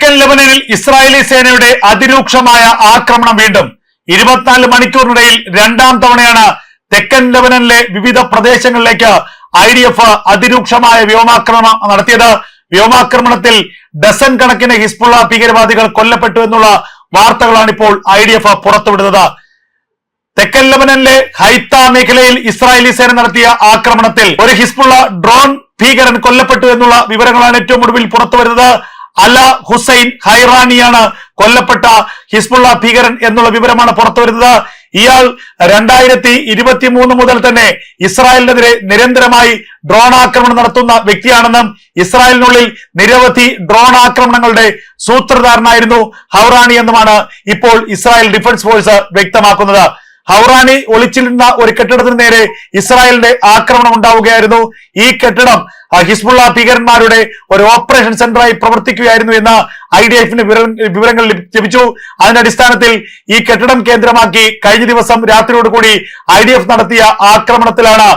തെക്കൻ ലെബനനിൽ ഇസ്രായേലി സേനയുടെ അതിരൂക്ഷമായ ആക്രമണം വീണ്ടും. ഇരുപത്തിനാല് മണിക്കൂറിനിടയിൽ രണ്ടാം തവണയാണ് തെക്കൻ ലെബനനിലെ വിവിധ പ്രദേശങ്ങളിലേക്ക് ഐ ഡി എഫ് അതിരൂക്ഷമായ വ്യോമാക്രമണം നടത്തിയത്. വ്യോമാക്രമണത്തിൽ ഡസൻ കണക്കിന് ഹിസ്ബുള്ള ഭീകരവാദികൾ കൊല്ലപ്പെട്ടു എന്നുള്ള വാർത്തകളാണ് ഇപ്പോൾ ഐ ഡി എഫ് പുറത്തുവിടുന്നത്. തെക്കൻ ലെബനനിലെ ഹൈത്ത മേഖലയിൽ ഇസ്രായേലി സേന നടത്തിയ ആക്രമണത്തിൽ ഒരു ഹിസ്ബുള്ള ഡ്രോൺ ഭീകരൻ കൊല്ലപ്പെട്ടു എന്നുള്ള വിവരങ്ങളാണ് ഏറ്റവും ഒടുവിൽ പുറത്തു വരുന്നത് അല ഹുസൈൻ ഹൈറാനിയാണ് കൊല്ലപ്പെട്ട ഹിസ്ബുള്ള ഭീകരൻ എന്നുള്ള വിവരമാണ് പുറത്തു വരുന്നത്. ഇയാൾ രണ്ടായിരത്തി ഇരുപത്തി മൂന്ന് മുതൽ തന്നെ ഇസ്രായേലിനെതിരെ നിരന്തരമായി ഡ്രോൺ ആക്രമണം നടത്തുന്ന വ്യക്തിയാണെന്നും ഇസ്രായേലിനുള്ളിൽ നിരവധി ഡ്രോൺ ആക്രമണങ്ങളുടെ സൂത്രധാരനായിരുന്നു ഹൗറാണി എന്നുമാണ് ഇപ്പോൾ ഇസ്രായേൽ ഡിഫൻസ് ഫോഴ്സ് വ്യക്തമാക്കുന്നത്. ഹൗറാനി ഒളിച്ചിരുന്ന ഒരു കെട്ടിടത്തിന് നേരെ ഇസ്രായേലിന്റെ ആക്രമണം ഉണ്ടാവുകയായിരുന്നു. ഈ കെട്ടിടം ഹിസ്ബുള്ള ഭീകരന്മാരുടെ ഒരു ഓപ്പറേഷൻ സെന്ററായി പ്രവർത്തിക്കുകയായിരുന്നു എന്ന ഐ ഡി എഫിന് വിവരങ്ങൾ ലഭി- ലഭിച്ചു. അതിന്റെ അടിസ്ഥാനത്തിൽ ഈ കെട്ടിടം കേന്ദ്രമാക്കി കഴിഞ്ഞ ദിവസം രാത്രിയോടുകൂടി ഐ ഡി എഫ് നടത്തിയ ആക്രമണത്തിലാണ്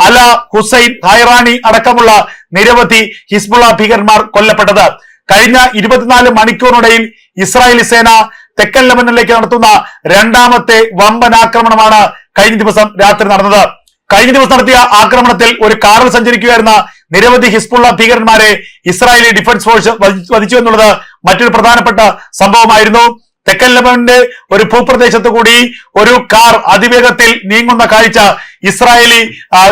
അല ഹുസൈൻ ഹൈറാണി അടക്കമുള്ള നിരവധി ഹിസ്ബുള്ള ഭീകരന്മാർ കൊല്ലപ്പെട്ടത്. കഴിഞ്ഞ ഇരുപത്തിനാല് മണിക്കൂറിനിടയിൽ ഇസ്രായേലി സേന തെക്കൻ ലെബനനിലേക്ക് നടത്തുന്ന രണ്ടാമത്തെ വമ്പൻ ആക്രമണമാണ് കഴിഞ്ഞ ദിവസം രാത്രി നടന്നത്. കഴിഞ്ഞ ദിവസം നടത്തിയ ആക്രമണത്തിൽ ഒരു കാറിൽ സഞ്ചരിക്കുകയായിരുന്ന നിരവധി ഹിസ്ബുള്ള ഭീകരന്മാരെ ഇസ്രായേലി ഡിഫൻസ് ഫോഴ്സ് വധിച്ചു എന്നുള്ളത് മറ്റൊരു പ്രധാനപ്പെട്ട സംഭവമായിരുന്നു. തെക്കൻ ലബനന്റെ ഒരു ഭൂപ്രദേശത്ത് കൂടി ഒരു കാർ അതിവേഗത്തിൽ നീങ്ങുന്ന കാഴ്ച ഇസ്രായേലി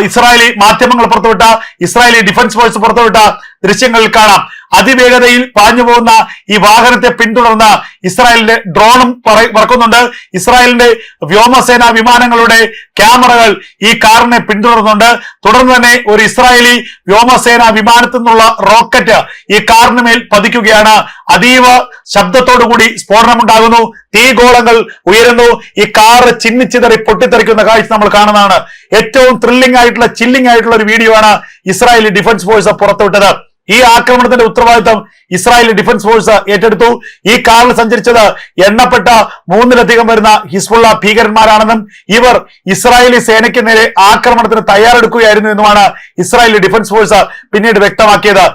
ഇസ്രായേലി മാധ്യമങ്ങൾ പുറത്തുവിട്ട ഇസ്രായേലി ഡിഫൻസ് ഫോഴ്സ് പുറത്തുവിട്ട ദൃശ്യങ്ങളിൽ കാണാം. അതിവേഗതയിൽ പാഞ്ഞു പോകുന്ന ഈ വാഹനത്തെ പിന്തുടർന്ന് ഇസ്രായേലിന്റെ ഡ്രോണും പറ- പറക്കുന്നുണ്ട്. ഇസ്രായേലിന്റെ വ്യോമസേന വിമാനങ്ങളുടെ ക്യാമറകൾ ഈ കാറിനെ പിന്തുടർന്നുണ്ട്. തുടർന്ന് തന്നെ ഒരു ഇസ്രായേലി വ്യോമസേന വിമാനത്തിൽ നിന്നുള്ള റോക്കറ്റ് ഈ കാറിന് മേൽ പതിക്കുകയാണ്. അതീവ ശബ്ദത്തോടുകൂടി സ്ഫോടനമുണ്ടാകുന്നു. തീഗോളങ്ങൾ ഉയരുന്നു. ഈ കാറ് ചിന്നിച്ചിതറി പൊട്ടിത്തെറിക്കുന്ന കാഴ്ച നമ്മൾ കാണുന്നതാണ്. ഏറ്റവും ത്രില്ലിംഗ് ആയിട്ടുള്ള ചില്ലിംഗ് ആയിട്ടുള്ള ഒരു വീഡിയോ ആണ് ഇസ്രായേലി ഡിഫൻസ് ഫോഴ്സ് പുറത്തുവിട്ടത്. ഈ ആക്രമണത്തിന്റെ ഉത്തരവാദിത്തം ഇസ്രായേൽ ഡിഫൻസ് ഫോഴ്സ് ഏറ്റെടുത്തു. ഈ കാറിൽ സഞ്ചരിച്ചത് എണ്ണപ്പെട്ട മൂന്നിലധികം വരുന്ന ഹിസ്ബുള്ള ഭീകരന്മാരാണെന്നും ഇവർ ഇസ്രായേലി സേനയ്ക്ക് നേരെ ആക്രമണത്തിന് തയ്യാറെടുക്കുകയായിരുന്നു എന്നുമാണ് ഇസ്രായേലി ഡിഫൻസ് ഫോഴ്സ് പിന്നീട് വ്യക്തമാക്കിയത്.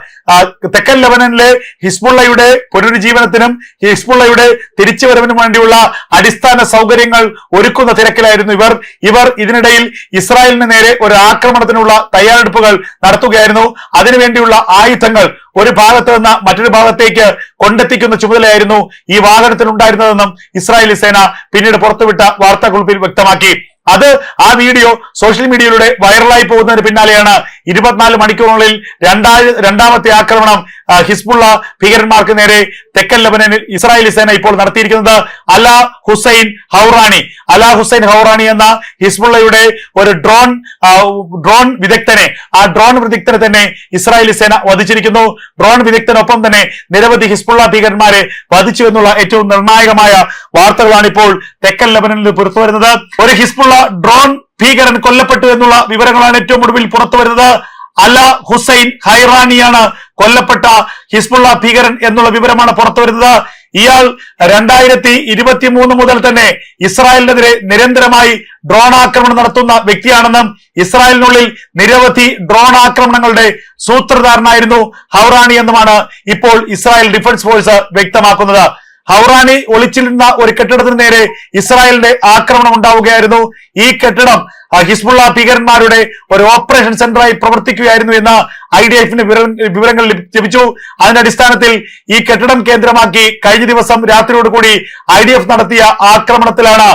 തെക്കൻ ലെബനനിലെ ഹിസ്ബുള്ളയുടെ പുനരുജ്ജീവനത്തിനും ഹിസ്ബുള്ളയുടെ തിരിച്ചുവരവിനും വേണ്ടിയുള്ള അടിസ്ഥാന സൗകര്യങ്ങൾ ഒരുക്കുന്ന തിരക്കിലായിരുന്നു ഇവർ. ഇവർ ഇതിനിടയിൽ ഇസ്രായേലിന് നേരെ ഒരു ആക്രമണത്തിനുള്ള തയ്യാറെടുപ്പുകൾ നടത്തുകയായിരുന്നു. അതിനുവേണ്ടിയുള്ള ആയുധങ്ങൾ ഒരു ഭാഗത്ത് നിന്ന് മറ്റൊരു ഭാഗത്തേക്ക് കൊണ്ടെത്തിക്കുന്ന ചുമതലയായിരുന്നു ഈ വാഹനത്തിനുണ്ടായിരുന്നതെന്നും ഇസ്രായേലി സേന പിന്നീട് പുറത്തുവിട്ട വാർത്താക്കുറിപ്പിൽ വ്യക്തമാക്കി. അത് ആ വീഡിയോ സോഷ്യൽ മീഡിയയിലൂടെ വൈറലായി പോകുന്നതിന് പിന്നാലെയാണ് ഇരുപത്തിനാല് മണിക്കൂറിനുള്ളിൽ രണ്ടാ രണ്ടാമത്തെ ആക്രമണം ഹിസ്ബുള്ള ഭീകരന്മാർക്ക് നേരെ തെക്കൻ ലബനനിൽ ഇസ്രായേലി സേന ഇപ്പോൾ നടത്തിയിരിക്കുന്നത് അല ഹുസൈൻ ഹൗറാണി. അല ഹുസൈൻ ഹൗറാണി എന്ന ഹിസ്ബുള്ളയുടെ ഒരു ഡ്രോൺ ഡ്രോൺ വിദഗ്ധനെ ആ ഡ്രോൺ വിദഗ്ധനെ തന്നെ ഇസ്രായേലി സേന വധിച്ചിരിക്കുന്നു. ഡ്രോൺ വിദഗ്ധനൊപ്പം തന്നെ നിരവധി ഹിസ്ബുള്ള ഭീകരന്മാരെ വധിച്ചു എന്നുള്ള ഏറ്റവും നിർണായകമായ വാർത്തകളാണ് ഇപ്പോൾ തെക്കൻ ലബനനിൽ പുറത്തു വരുന്നത് ഒരു ഹിസ്ബുള്ള ഡ്രോൺ ഭീകരൻ കൊല്ലപ്പെട്ടു എന്നുള്ള വിവരങ്ങളാണ് ഏറ്റവും ഒടുവിൽ പുറത്തു വരുന്നത്. അല ഹുസൈൻ ഹൈറാനിയാണ് കൊല്ലപ്പെട്ട ഹിസ്ബുള്ള ഭീകരൻ എന്നുള്ള വിവരമാണ് പുറത്തു വരുന്നത്. ഇയാൾ രണ്ടായിരത്തി ഇരുപത്തി മൂന്ന് മുതൽ തന്നെ ഇസ്രായേലിനെതിരെ നിരന്തരമായി ഡ്രോൺ ആക്രമണം നടത്തുന്ന വ്യക്തിയാണെന്നും ഇസ്രായേലിനുള്ളിൽ നിരവധി ഡ്രോൺ ആക്രമണങ്ങളുടെ സൂത്രധാരനായിരുന്നു ഹൗറാണി എന്നുമാണ് ഇപ്പോൾ ഇസ്രായേൽ ഡിഫൻസ് ഫോഴ്സ് വ്യക്തമാക്കുന്നത്. ഹൗറാനി ഒളിച്ചിരുന്ന ഒരു കെട്ടിടത്തിന് നേരെ ഇസ്രായേലിന്റെ ആക്രമണം ഉണ്ടാവുകയായിരുന്നു. ഈ കെട്ടിടം ഹിസ്ബുള്ള ഭീകരന്മാരുടെ ഒരു ഓപ്പറേഷൻ സെന്ററായി പ്രവർത്തിക്കുകയായിരുന്നു എന്ന് ഐ ഡി എഫിന് വിവരങ്ങൾ ലഭി- ലഭിച്ചു. അതിന്റെ അടിസ്ഥാനത്തിൽ ഈ കെട്ടിടം കേന്ദ്രമാക്കി കഴിഞ്ഞ ദിവസം രാത്രിയോടുകൂടി ഐ ഡി എഫ് നടത്തിയ ആക്രമണത്തിലാണ്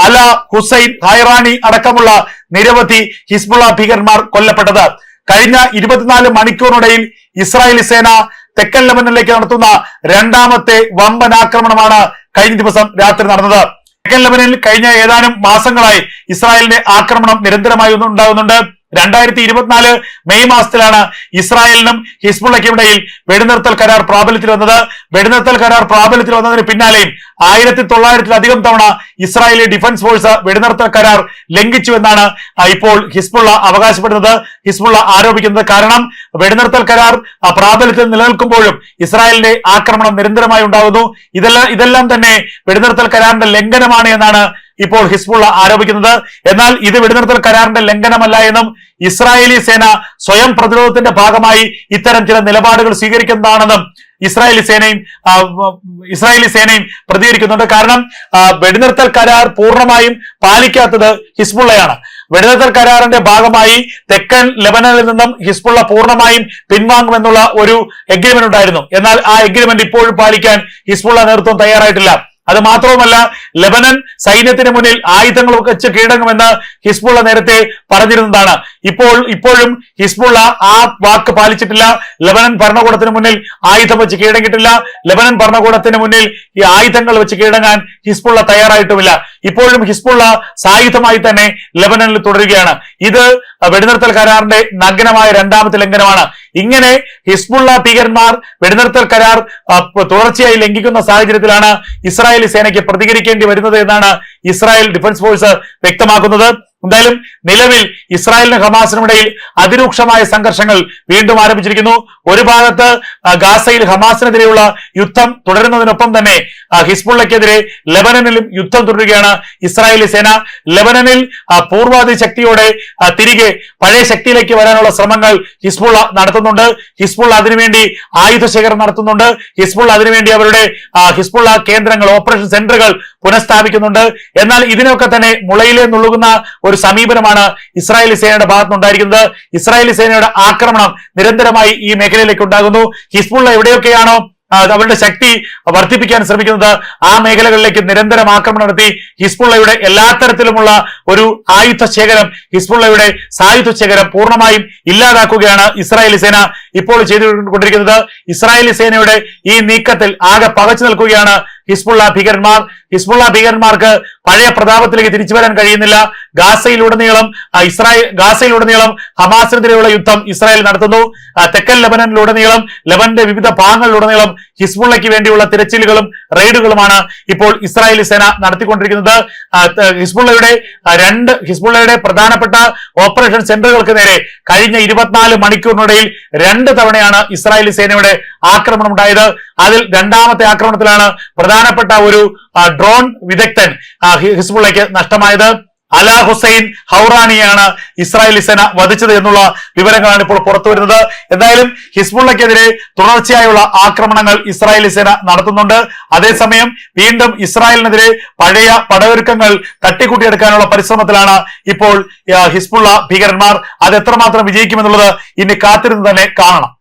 അല ഹുസൈൻ ഹൈറാനി അടക്കമുള്ള നിരവധി ഹിസ്ബുള്ള ഭീകരന്മാർ കൊല്ലപ്പെട്ടത്. കഴിഞ്ഞ ഇരുപത്തിനാല് മണിക്കൂറിനിടയിൽ ഇസ്രായേലി സേന തെക്കൻ ലെബനനിലേക്ക് നടത്തുന്ന രണ്ടാമത്തെ വമ്പൻ ആക്രമണമാണ് കഴിഞ്ഞ ദിവസം രാത്രി നടന്നത്. തെക്കൻ ലെബനനിൽ കഴിഞ്ഞ ഏതാനും മാസങ്ങളായി ഇസ്രായേലിന്റെ ആക്രമണം നിരന്തരമായി ഉണ്ടാകുന്നുണ്ട് രണ്ടായിരത്തി ഇരുപത്തിനാല് മെയ് മാസത്തിലാണ് ഇസ്രായേലിനും ഹിസ്ബുള്ളയ്ക്കും ഇടയിൽ വെടിനിർത്തൽ കരാർ പ്രാബല്യത്തിൽ വന്നത്. വെടിനിർത്തൽ കരാർ പ്രാബല്യത്തിൽ വന്നതിന് പിന്നാലെയും ആയിരത്തി തൊള്ളായിരത്തിലധികം തവണ ഇസ്രായേലി ഡിഫൻസ് ഫോഴ്സ് വെടിനിർത്തൽ കരാർ ലംഘിച്ചു എന്നാണ് ഇപ്പോൾ ഹിസ്ബുള്ള അവകാശപ്പെടുന്നത്. ഹിസ്ബുള്ള ആരോപിക്കുന്നത് കാരണം വെടിനിർത്തൽ കരാർ പ്രാബല്യത്തിൽ നിലനിൽക്കുമ്പോഴും ഇസ്രായേലിന്റെ ആക്രമണം നിരന്തരമായി ഉണ്ടാകുന്നു ഇതെല്ലാം ഇതെല്ലാം തന്നെ വെടിനിർത്തൽ കരാറിന്റെ ലംഘനമാണ് എന്നാണ് ഇപ്പോൾ ഹിസ്ബുള്ള ആരോപിക്കുന്നത് എന്നാൽ ഇത് വെടിനിർത്തൽ കരാറിന്റെ ലംഘനമല്ല എന്നും ഇസ്രായേലി സേന സ്വയം പ്രതിരോധത്തിന്റെ ഭാഗമായി ഇത്തരം ചില നിലപാടുകൾ സ്വീകരിക്കുന്നതാണെന്നും ഇസ്രായേലി സേനയും ഇസ്രായേലി സേനയും പ്രതികരിക്കുന്നുണ്ട്. കാരണം വെടിനിർത്തൽ കരാർ പൂർണമായും പാലിക്കാത്തത് ഹിസ്ബുള്ളയാണ്. വെടിനിർത്തൽ കരാറിന്റെ ഭാഗമായി തെക്കൻ ലെബനനിൽ നിന്നും ഹിസ്ബുള്ള പൂർണമായും പിൻവാങ്ങുമെന്നുള്ള ഒരു എഗ്രിമെന്റ് ഉണ്ടായിരുന്നു. എന്നാൽ ആ എഗ്രിമെന്റ് ഇപ്പോഴും പാലിക്കാൻ ഹിസ്ബുള്ള നേതൃത്വം തയ്യാറായിട്ടില്ല. അത് മാത്രവുമല്ല ലബനൻ സൈന്യത്തിന് മുന്നിൽ ആയുധങ്ങൾ വെച്ച് കീഴടങ്ങുമെന്ന് ഹിസ്ബുള്ള നേരത്തെ പറഞ്ഞിരുന്നതാണ്. ഇപ്പോൾ ഇപ്പോഴും ഹിസ്ബുള്ള ആ വാക്ക് പാലിച്ചിട്ടില്ല. ലബനൻ ഭരണകൂടത്തിന് മുന്നിൽ ആയുധം വെച്ച് കീഴടങ്ങിയിട്ടില്ല. ലബനൻ ഭരണകൂടത്തിന് മുന്നിൽ ഈ ആയുധങ്ങൾ വെച്ച് കീഴടങ്ങാൻ ഹിസ്ബുള്ള തയ്യാറായിട്ടുമില്ല. ഇപ്പോഴും ഹിസ്ബുള്ള സായുധമായി തന്നെ ലബനനിൽ തുടരുകയാണ്. ഇത് വെടിനിർത്തൽ കരാറിന്റെ നഗ്നമായ രണ്ടാമത്തെ ലംഘനമാണ്. ഇങ്ങനെ ഹിസ്ബുള്ള ഭീകരന്മാർ വെടിനിർത്തൽ കരാർ തുടർച്ചയായി ലംഘിക്കുന്ന സാഹചര്യത്തിലാണ് ഇസ്രായേലി സേനയ്ക്ക് പ്രതികരിക്കേണ്ടി വരുന്നത് എന്നാണ് ഇസ്രായേൽ ഡിഫൻസ് ഫോഴ്സ് വ്യക്തമാക്കുന്നത്. എന്തായാലും നിലവിൽ ഇസ്രായേലിനും ഹമാസിനും ഇടയിൽ അതിരൂക്ഷമായ സംഘർഷങ്ങൾ വീണ്ടും ആരംഭിച്ചിരിക്കുന്നു. ഒരു ഭാഗത്ത് ഗാസയിൽ ഹമാസിനെതിരെയുള്ള യുദ്ധം തുടരുന്നതിനൊപ്പം തന്നെ ഹിസ്ബുള്ളക്കെതിരെ ലെബനനിലും യുദ്ധം തുടരുകയാണ് ഇസ്രായേലി സേന. ലെബനനിൽ പൂർവാധി ശക്തിയോടെ തിരികെ പഴയ ശക്തിയിലേക്ക് വരാനുള്ള ശ്രമങ്ങൾ ഹിസ്ബുള്ള നടത്തുന്നുണ്ട്. ഹിസ്ബുള്ള അതിനുവേണ്ടി ആയുധ ശേഖരം നടത്തുന്നുണ്ട്. ഹിസ്ബുള്ള അതിനുവേണ്ടി അവരുടെ ഹിസ്ബുള്ള കേന്ദ്രങ്ങൾ ഓപ്പറേഷൻ സെന്ററുകൾ പുനഃസ്ഥാപിക്കുന്നുണ്ട്. എന്നാൽ ഇതിനൊക്കെ തന്നെ മുളയിലെ നുള്ളുകുന്ന ഒരു സമീപനമാണ് ഇസ്രായേലി സേനയുടെ ഭാഗത്തുനിന്നുണ്ടായിരിക്കുന്നത്. ഇസ്രായേലി സേനയുടെ ആക്രമണം നിരന്തരമായി ഈ മേഖലയിലേക്ക് ഉണ്ടാകുന്നു. ഹിസ്ബുള്ള എവിടെയൊക്കെയാണോ അവരുടെ ശക്തി വർദ്ധിപ്പിക്കാൻ ശ്രമിക്കുന്നത്. ആ മേഖലകളിലേക്ക് നിരന്തരം ആക്രമണം നടത്തി ഹിസ്ബുള്ളയുടെ എല്ലാ തരത്തിലുമുള്ള ഒരു ആയുധ ശേഖരം ഹിസ്ബുള്ളയുടെ സായുധ ശേഖരം പൂർണമായും ഇല്ലാതാക്കുകയാണ് ഇസ്രായേലി സേന ഇപ്പോൾ ചെയ്തുകൊണ്ടിരിക്കുന്നത്. ഇസ്രായേലി സേനയുടെ ഈ നീക്കത്തിൽ ആകെ പകച്ചു നിൽക്കുകയാണ് ഹിസ്ബുള്ള ഭീകരന്മാർ ഹിസ്ബുള്ള ഭീകരന്മാർക്ക് പഴയ പ്രതാപത്തിലേക്ക് തിരിച്ചു വരാൻ കഴിയുന്നില്ല. ഗാസയിലുടനീളം ഇസ്രായേൽ ഗാസയിലുടനീളം ഹമാസിനെതിരെയുള്ള യുദ്ധം ഇസ്രായേൽ നടത്തുന്നു. തെക്കൻ ലെബനനിലുടനീളം ലെബന്റെ വിവിധ ഭാഗങ്ങളിലുടനീളം ഹിസ്ബുള്ളയ്ക്ക് വേണ്ടിയുള്ള തിരച്ചിലുകളും റെയ്ഡുകളുമാണ് ഇപ്പോൾ ഇസ്രായേലി സേന നടത്തിക്കൊണ്ടിരിക്കുന്നത്. ഹിസ്ബുള്ളയുടെ രണ്ട് ഹിസ്ബുള്ളയുടെ പ്രധാനപ്പെട്ട ഓപ്പറേഷൻ സെന്ററുകൾക്ക് നേരെ കഴിഞ്ഞ ഇരുപത്തിനാല് മണിക്കൂറിനിടയിൽ രണ്ട് തവണയാണ് ഇസ്രായേലി സേനയുടെ ആക്രമണം ഉണ്ടായത് അതിൽ രണ്ടാമത്തെ ആക്രമണത്തിലാണ് പ്രധാനപ്പെട്ട ഒരു ഡ്രോൺ വിദഗ്ധൻ ഹിസ്ബുള്ളയ്ക്ക് നഷ്ടമായത്. അല ഹുസൈൻ ഹൗറാനിയാണ് ഇസ്രായേലി സേന വധിച്ചത് എന്നുള്ള വിവരങ്ങളാണ് ഇപ്പോൾ പുറത്തു വരുന്നത്. എന്തായാലും ഹിസ്ബുള്ളക്കെതിരെ തുടർച്ചയായുള്ള ആക്രമണങ്ങൾ ഇസ്രായേലി സേന നടത്തുന്നുണ്ട്. അതേസമയം വീണ്ടും ഇസ്രായേലിനെതിരെ പഴയ പടയൊരുക്കങ്ങൾ തട്ടിക്കൂട്ടിയെടുക്കാനുള്ള പരിശ്രമത്തിലാണ് ഇപ്പോൾ ഹിസ്ബുള്ള ഭീകരന്മാർ. അത് എത്രമാത്രം വിജയിക്കുമെന്നുള്ളത് ഇനി കാത്തിരുന്ന് തന്നെ കാണണം.